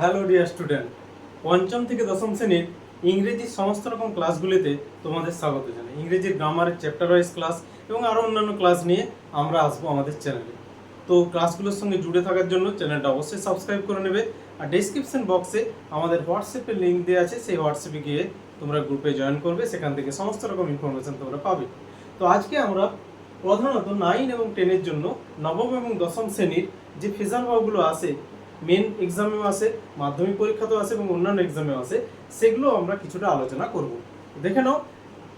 Hello dear student পঞ্চম থেকে দশম শ্রেণির ইংরেজির সমস্ত রকম ক্লাসগুলিতে তোমাদের স্বাগত জানাই। ইংরেজির গ্রামারের চ্যাপ্টার ওয়াইজ ক্লাস এবং আরও অন্যান্য ক্লাস নিয়ে আমরা আসব আমাদের চ্যানেলে তো ক্লাসগুলোর সঙ্গে জুড়ে থাকার জন্য চ্যানেলটা অবশ্যই সাবস্ক্রাইব করে নেবে আর ডেসক্রিপশন বক্সে আমাদের হোয়াটসঅ্যাপের লিঙ্ক দেওয়া আছে, সেই হোয়াটসঅ্যাপে গিয়ে তোমরা গ্রুপে জয়েন করবে, সেখান থেকে সমস্ত রকম ইনফরমেশন তোমরা পাবে। তো আজকে আমরা প্রধানত নাইন এবং টেনের জন্য নবম এবং দশম শ্রেণির যে ফেজাল ভাবগুলো আসে মেন এক্সামেও আসে মাধ্যমিক পরীক্ষাতেও আসে এবং অন্যান্য এক্সামেও আসে সেগুলো আমরা কিছুটা আলোচনা করব। দেখে নাও,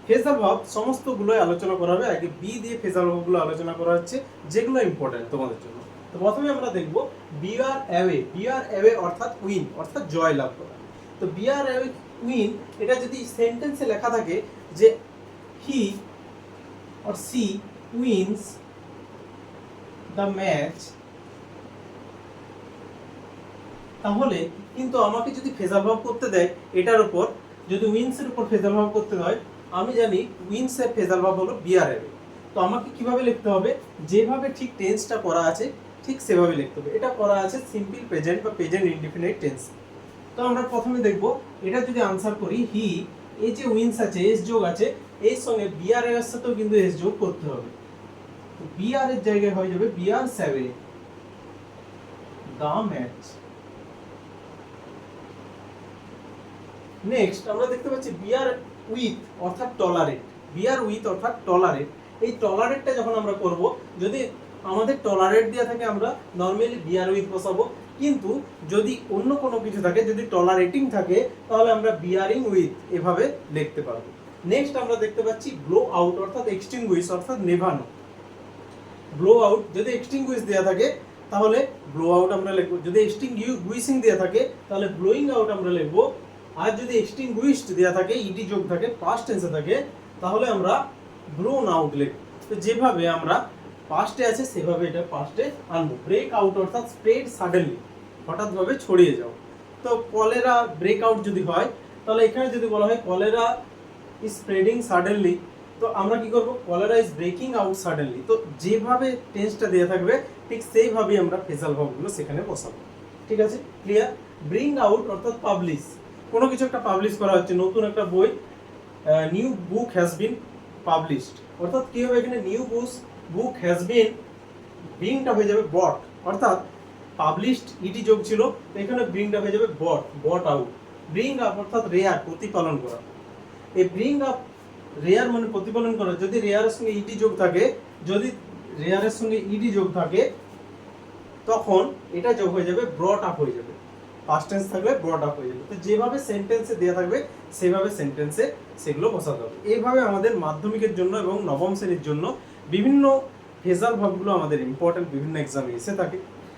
ফেজাল ভাব সমস্তগুলোই আলোচনা করা হবে, আগে বি দিয়ে ফেজাল ভাবগুলো আলোচনা করা হচ্ছে, যেগুলো ইম্পর্টেন্ট তোমাদের জন্য। তো প্রথমে আমরা দেখব বি আর অ্যাওয়ে বি আর অ্যাওয়ে অর্থাৎ উইন, অর্থাৎ জয় লাভ করা। তো বি আর অ্যাওয়ে উইন, এটা যদি সেন্টেন্সে লেখা থাকে যে he or she wins the match তাহলে কিন্তু আমাকে যদি ফেজাল ভাব করতে দেয়, এটার উপর যদি উইন্স এর উপর ফেজাল ভাব করতে হয়, আমি জানি উইন্স এর ফেজাল ভাব হলো বিআর এর তো আমাকে কীভাবে লিখতে হবে? যেভাবে ঠিক টেন্সটা করা আছে, ঠিক সেভাবে লিখতে হবে। এটা করা আছে সিম্পল প্রেজেন্ট বা প্রেজেন্ট ইনডিফিনিট টেন্স তো আমরা প্রথমে দেখব, এটা যদি আনসার করি হি এই যে উইন্স আছে এস যোগ আছে, এর সঙ্গে বিআর এর সাথেও কিন্তু এস যোগ করতে হবে। বিআর এর জায়গায় হয়ে যাবে বিআর সেভেন দা ম্যাচ নেক্সট আমরা দেখতে পাচ্ছি বিয়ার উইথ অর্থাৎ টলারেট বিয়ার উইথ অর্থাৎ টলারেট এই টলারেটটা যখন আমরা করব, যদি আমাদের টলারেট দেওয়া থাকে, আমরা নর্মালি বিয়ার উইথ বসাবো। কিন্তু যদি অন্য কোনো কিছু থাকে, যদি টলারেটিং থাকে, তাহলে আমরা বিয়ারিং উইথ এভাবে লিখতে পারব। নেক্সট আমরা দেখতে পাচ্ছি ব্লো আউট অর্থাৎ এক্সটিংগুইশ অর্থাৎ নেভানো। ব্লো আউট যদি এক্সটিংগুইশ দেওয়া থাকে, তাহলে ব্লো আউট আমরা লিখব। যদি এক্সটিংগুইশিং দেওয়া থাকে, তাহলে ব্লোয়িং আউট আমরা লিখব। আর যদি এক্সটিংগুইশড দেওয়া থাকে ইডি যোগ থাকে পাস্ট টেন্সে থাকে, তাহলে আমরা ব্লোন আউট লিখব। তো যেভাবে আমরা পাস্টে আছে, সেভাবে এটা পাস্টে আনব। ব্রেক আউট অর্থাৎ স্প্রেড সাডেনলি হঠাৎভাবে ছড়িয়ে যাও। তো কলেরা ব্রেক আউট যদি হয়, তাহলে এখানে যদি বলা হয় কলেরা ইজ স্প্রেডিং সাডেনলি তো আমরা কি করব? Cholera is breaking out suddenly তো যেভাবে টেন্সটা দেওয়া থাকবে, ঠিক সেইভাবেই আমরা ফেসাল ভাবগুলো সেখানে বসাবো। ঠিক আছে? ক্লিয়ার ব্রিং আউট অর্থাৎ পাবলিশ কোনো কিছু একটা পাবলিশ করা হচ্ছে, নতুন একটা বই new book has been published অর্থাৎ কি হবে এখানে? নিউ বুক বুক হ্যাজ বিন বিংটা হয়ে যাবে বট অর্থাৎ পাবলিশড ইটি যোগ ছিল এখানে ব্রিংটা হয়ে যাবে বট বট আউট ব্রিং আপ অর্থাৎ রেয়ার প্রতিপালন করা। এই ব্রিং আপ রেয়ার মানে প্রতিপালন করা। যদি রেয়ারের সঙ্গে ইটি যোগ থাকে, যদি রেয়ারের সঙ্গে ইডি যোগ থাকে, তখন এটা যোগ হয়ে যাবে ব্রট আপ হয়ে যাবে। পাস্ট টেন্স থাকলে ব্রট আপ হয়ে যাবে। তো যেভাবে সেন্টেন্সে দেওয়া থাকবে, সেভাবে সেন্টেন্সে সেগুলো বসাতে হবে। এইভাবে আমাদের মাধ্যমিকের জন্য এবং নবম শ্রেণির জন্য বিভিন্ন ফেজাল ভাবগুলো আমাদের ইম্পর্টেন্ট বিভিন্ন এক্সামে এসে থাকে।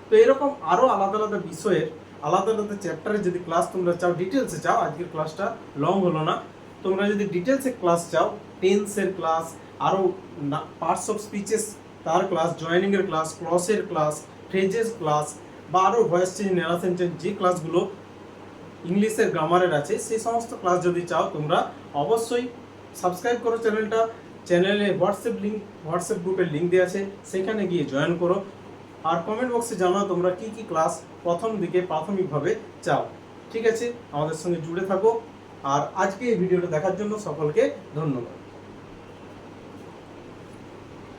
তো এরকম আরও আলাদা আলাদা বিষয়ের, আলাদা আলাদা চ্যাপ্টারে যদি ক্লাস তোমরা চাও ডিটেলসে চাও, আজকের ক্লাসটা লং হলো না। তোমরা যদি ডিটেলসে ক্লাস চাও টেন্সের ক্লাস আরও পার্টস অফ স্পিচেস তার ক্লাস জয়েনিংয়ের ক্লাস ক্লসের ক্লাস ফ্রেজেস ক্লাস বা আরও ভয়েস চেঞ্জ নেরাশন চেঞ্জ যে ক্লাসগুলো ইংলিশের গ্রামারের আছে সেই সমস্ত ক্লাস যদি চাও, তোমরা অবশ্যই সাবস্ক্রাইব করো চ্যানেলটা চ্যানেলে হোয়াটসঅ্যাপ লিঙ্ক হোয়াটসঅ্যাপ গ্রুপের লিঙ্ক দেওয়া আছে, সেখানে গিয়ে জয়েন করো। আর কমেন্ট বক্সে জানাও তোমরা কি কি ক্লাস প্রথম দিকে প্রাথমিকভাবে চাও। ঠিক আছে? আমাদের সঙ্গে জুড়ে থাকো। আর আজকে এই ভিডিওটা দেখার জন্য সকলকে ধন্যবাদ।